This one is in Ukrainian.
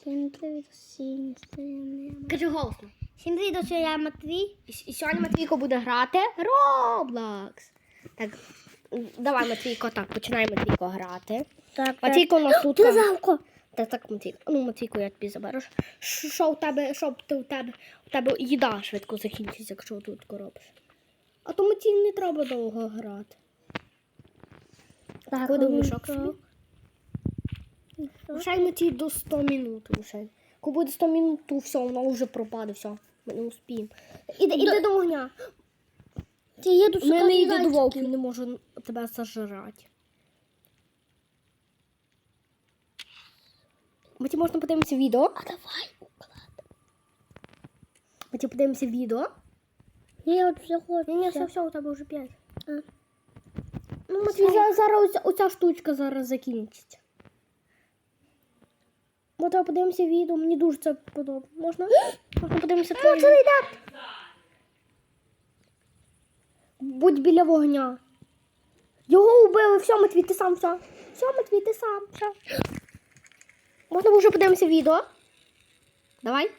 Всім привіт усім. Кажи голосно. Всім привіт, що я Матвій. І, сьогодні Матвійко буде грати Roblox. Так, давай, Матвійко, так, починай Матвійко грати. Так, Матвійко у нас тут. Ти завко. Так, так, Матвійко. Ну, Матвійко, я тобі заберу. Що що у тебе, що ти у тебе, у тебе їда швидко закінчиться, якщо тут робиш. А то Матвій не треба довго грати. Так, Куди ну, мішок собі? Лишай Матвій до 100 минут лишай. Коли буде 100 минут, то все, воно вже пропаде, все. Ми не успіємо. Іди, іди до вогня. Ти їду У мене йде до вовків, не можу тебе зажирати. Ми ті можна подивимося відео. А давай уклад. Ми ті подивимося відео. Ні, от все хочу. Ні, все, все, у тебе вже 5. А. Ну, Матвій, зараз оця штучка зараз закінчиться. Ми треба подивимося відео, мені дуже це подобається. Можна? Можна подивимося твоє відео? Будь біля вогня. Його убили, все, Матвій, ти сам, все. Все, Матвій, ти сам, все. Можна вже подивимося відео? Давай.